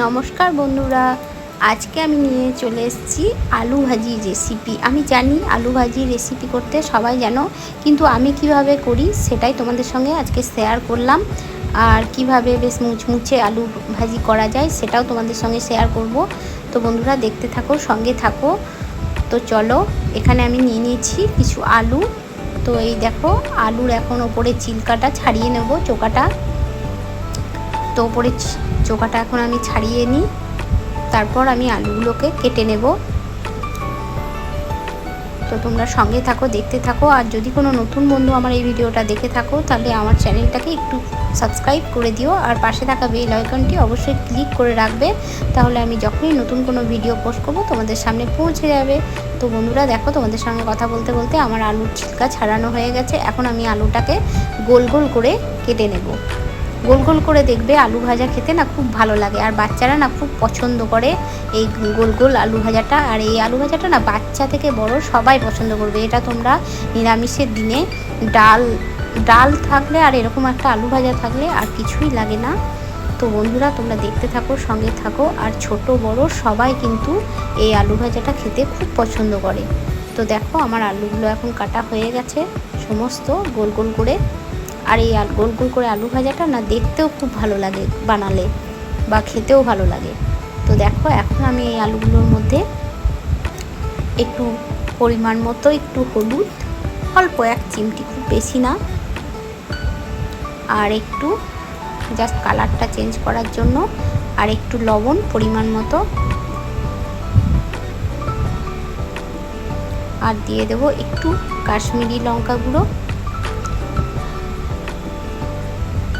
নমস্কার বন্ধুরা, আজকে আমি নিয়ে চলে এসেছি আলু ভাজি রেসিপি আমি জানি আলু ভাজি রেসিপি করতে সবাই জানো, কিন্তু আমি কীভাবে করি সেটাই তোমাদের সঙ্গে আজকে শেয়ার করলাম। আর কীভাবে বেশ মুচমুচে আলু ভাজি করা যায় সেটাও তোমাদের সঙ্গে শেয়ার করব। তো বন্ধুরা, দেখতে থাকো, সঙ্গে থাকো। তো চলো, এখানে আমি নিয়ে নিয়েছি কিছু আলু। তো এই দেখো, আলুর এখন ওপরে চিলকাটা ছাড়িয়ে নেব চোকাটা। তো ওপরে চোকাটা এখন আমি ছাড়িয়ে নিই। তারপর আমি আলুগুলোকে কেটে নেব। তো তোমরা সঙ্গে থাকো, দেখতে থাকো। আর যদি কোনো নতুন বন্ধু আমার এই ভিডিওটা দেখে থাকো, তাহলে আমার চ্যানেলটাকে একটু সাবস্ক্রাইব করে দিও। আর পাশে থাকা বেল আইকনটি অবশ্যই ক্লিক করে রাখবে। তাহলে আমি যখনই নতুন কোনো ভিডিও পোস্ট করব, তোমাদের সামনে পৌঁছে যাবে। তো বন্ধুরা, দেখো তোমাদের সঙ্গে কথা বলতে বলতে আমার আলুর ছিলকা ছাড়ানো হয়ে গেছে। এখন আমি আলুটাকে গোল গোল করে কেটে নেব। গোল গোল করে দেখবে আলু ভাজা খেতে না খুব ভালো লাগে। আর বাচ্চারা না খুব পছন্দ করে এই গোল গোল আলু ভাজাটা। আর এই আলু ভাজাটা না বাচ্চা থেকে বড় সবাই পছন্দ করবে। এটা তোমরা নিরামিষের দিনে ডাল ডাল থাকলে আর এরকম একটা আলু ভাজা থাকলে আর কিছুই লাগে না। তো বন্ধুরা, তোমরা দেখতে থাকো, সঙ্গে থাকো। আর ছোট, বড় সবাই কিন্তু এই আলু ভাজাটা খেতে খুব পছন্দ করে। তো দেখো, আমার আলুগুলো এখন কাটা হয়ে গেছে। সমস্ত গোল গোল করে আর এই গোল গোল করে আলু ভাজাটা না দেখতেও খুব ভালো লাগে বানালে বা খেতেও ভালো লাগে। তো দেখো, এখন আমি এই আলুগুলোর মধ্যে একটু পরিমাণ মতো একটু হলুদ, অল্প এক চিমটি, খুব বেশি না। আর একটু জাস্ট কালারটা চেঞ্জ করার জন্য আর একটু লবণ পরিমাণ মতো। আর দিয়ে দেবো একটু কাশ্মীরি লঙ্কা গুঁড়ো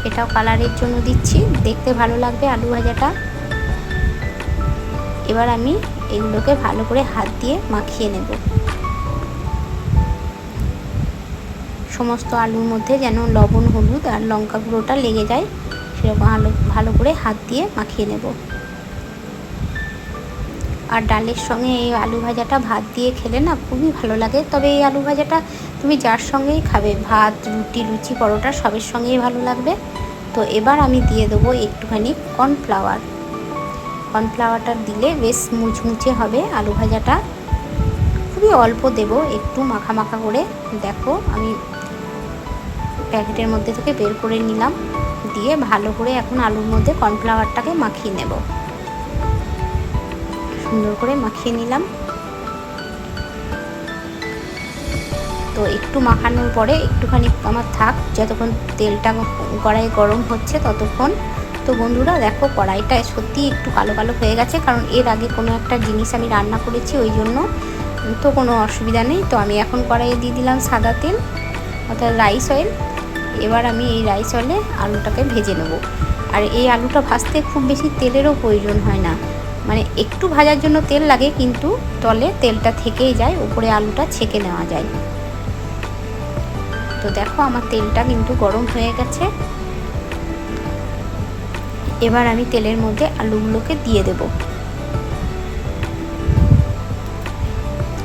এটাও কালারের জন্য দিচ্ছি। দেখতে ভালো লাগবে আলু ভাজাটা। এবার আমি এগুলোকে ভালো করে হাত দিয়ে মাখিয়ে নেব। সমস্ত আলুর মধ্যে যেন লবণ, হলুদ আর লঙ্কা গুঁড়োটা লেগে যায়, সেরকম আলু ভালো করে হাত দিয়ে মাখিয়ে নেব। আর ডালের সঙ্গে এই আলু ভাজাটা ভাত দিয়ে খেলে না খুবই ভালো লাগে। তবে এই আলু ভাজাটা তুমি যার সঙ্গেই খাবে, ভাত, রুটি, লুচি, পরোটা সবের সঙ্গেই ভালো লাগবে। তো এবার আমি দিয়ে দেবো একটুখানি কর্নফ্লাওয়ার। কর্নফ্লাওয়ারটা দিলে বেশ মুচমুচে হবে আলু ভাজাটা। খুবই অল্প দেব, একটু মাখা মাখা করে। দেখো আমি প্যাকেটের মধ্যে থেকে বের করে নিলাম। দিয়ে ভালো করে এখন আলুর মধ্যে কর্নফ্লাওয়ারটাকে মাখিয়ে নেব। সুন্দর করে মাখিয়ে নিলাম। তো একটু মাখানোর পরে একটুখানি আমার থাক, যতক্ষণ তেলটা কড়াই গরম হচ্ছে ততক্ষণ। তো বন্ধুরা, দেখো কড়াইটা সত্যি একটু কালো কালো হয়ে গেছে, কারণ এর আগে কোনো একটা জিনিস আমি রান্না করেছি ওই জন্য তো কোনো অসুবিধা নেই। তো আমি এখন কড়াইয়ে দিয়ে দিলাম সাদা তেল, অর্থাৎ রাইস অয়েল। এবার আমি এই রাইস অয়েলে আলুটাকে ভেজে নেব। আর এই আলুটা ভাজতে খুব বেশি তেলেরও প্রয়োজন হয় না। মানে একটু ভাজার জন্য তেল লাগে, কিন্তু তলে তেলটা থেকেই যায়, উপরে আলুটা ছেঁকে নেওয়া যায়। তো দেখো আমার তেলটা কিন্তু গরম হয়ে গেছে। এবার আমি তেলের মধ্যে আলুগুলোকে দিয়ে দেব।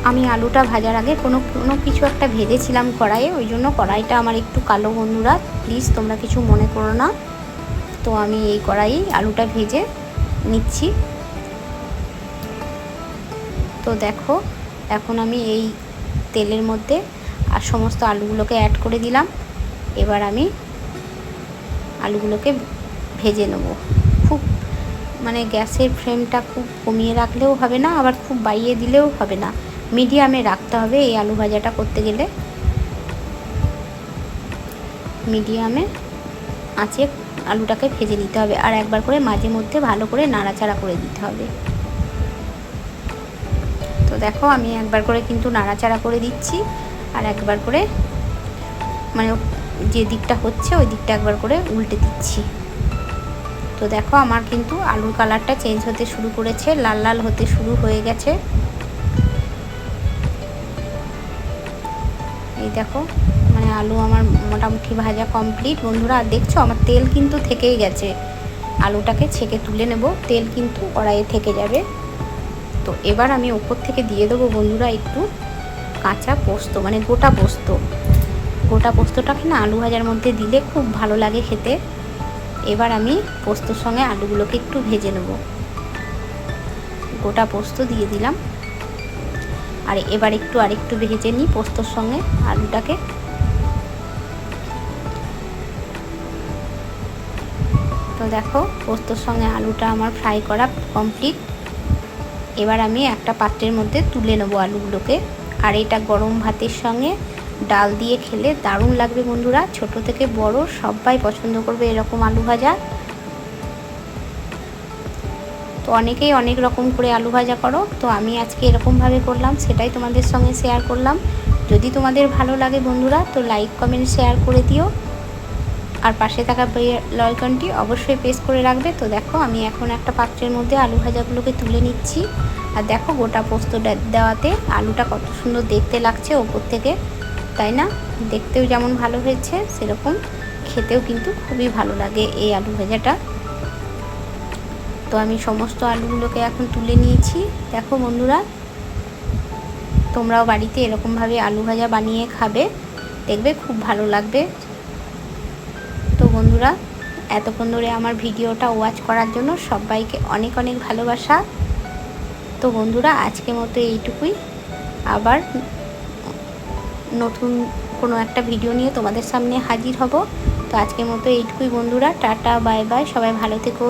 আমি আলুটা ভাজার আগে কোনো কোনো কিছু একটা ভেজেছিলাম কড়াইয়ে, ওই জন্য কড়াইটা আমার একটু কালো বন্ধুরা, প্লিজ তোমরা কিছু মনে করো না। তো আমি এই কড়াই আলুটা ভেজে নিচ্ছি। তো দেখো, এখন আমি এই তেলের মধ্যে আর সমস্ত আলুগুলোকে অ্যাড করে দিলাম। এবার আমি আলুগুলোকে ভেজে নেব। খুব মানে গ্যাসের ফ্লেমটা খুব কমিয়ে রাখলেও হবে না, আবার খুব বাইয়ে দিলেও হবে না। মিডিয়ামে রাখতে হবে এই আলু ভাজাটা করতে গেলে। মিডিয়ামে আঁচে আলুটাকে ভেজে নিতে হবে আর একবার করে মাঝে মধ্যে ভালো করে নাড়াচাড়া করে দিতে হবে। তো দেখো, আমি একবার করে কিন্তু নাড়াচাড়া করে দিচ্ছি আর একবার করে মানে যে দিকটা হচ্ছে, ওই দিকটা একবার করে উল্টে দিচ্ছি। তো দেখো, আমার কিন্তু আলুর কালারটা চেঞ্জ হতে শুরু করেছে, লাল লাল হতে শুরু হয়ে গেছে। এই দেখো মানে আলু আমার মোটামুটি ভাজা কমপ্লিট বন্ধুরা, আর দেখছ, আমার তেল কিন্তু থেকেই গেছে। আলুটাকে ছেঁকে তুলে নেব, তেল কিন্তু কড়াইয়ে থেকে যাবে। তো এবার আমি ওপর থেকে দিয়ে দেবো বন্ধুরা একটু কাঁচা পোস্ত মানে গোটা পোস্ত। গোটা পোস্তটাকে না আলু ভাজার মধ্যে দিলে খুব ভালো লাগে খেতে। এবার আমি পোস্তর সঙ্গে আলুগুলোকে একটু ভেজে নেব। গোটা পোস্ত দিয়ে দিলাম। আর এবার একটু আরেকটু ভেজে নিই পোস্তর সঙ্গে আলুটাকে। তো দেখো, পোস্তর সঙ্গে আলুটা আমার ফ্রাই করা কমপ্লিট। এবার আমি একটা পাত্রের মধ্যে তুলে নেব আলুগুলোকে। আর এটা গরম ভাতের সঙ্গে ডাল দিয়ে খেলে দারুণ লাগবে বন্ধুরা। ছোট থেকে বড় সবাই পছন্দ করবে এরকম আলু ভাজা। তো অনেকেই অনেক রকম করে আলু ভাজা করো। তো আমি আজকে এরকমভাবে করলাম, সেটাই তোমাদের সঙ্গে শেয়ার করলাম। যদি তোমাদের ভালো লাগে বন্ধুরা, তো লাইক কমেন্ট শেয়ার করে দিও। আর পাশে থাকা লয়কনটি অবশ্যই পেস্ট করে রাখবে। তো দেখো, আমি এখন একটা পাত্রের মধ্যে আলু ভাজাগুলোকে তুলে নিচ্ছি। আর দেখো, গোটা পোস্ত দেওয়াতে আলুটা কত সুন্দর দেখতে লাগছে ওপর থেকে। তাই না? দেখতেও যেমন ভালো হয়েছে, সেরকম খেতেও কিন্তু খুবই ভালো লাগে এই আলু ভাজাটা। তো আমি সমস্ত আলুগুলোকে এখন তুলে নিয়েছি। দেখো বন্ধুরা, তোমরাও বাড়িতে এরকমভাবে আলু ভাজা বানিয়ে খাবে। দেখবে খুব ভালো লাগবে। বন্ধুরা, এতক্ষণ ধরে আমার ভিডিওটা ওয়াচ করার জন্য সবাইকে অনেক অনেক ভালোবাসা। তো বন্ধুরা আজকে মতো এইটুকুই। আবার নতুন কোনো একটা ভিডিও নিয়ে তোমাদের সামনে হাজির হব। তো আজকের মতো এইটুকুই বন্ধুরা, টাটা বাই বাই সবাই ভালো থেকো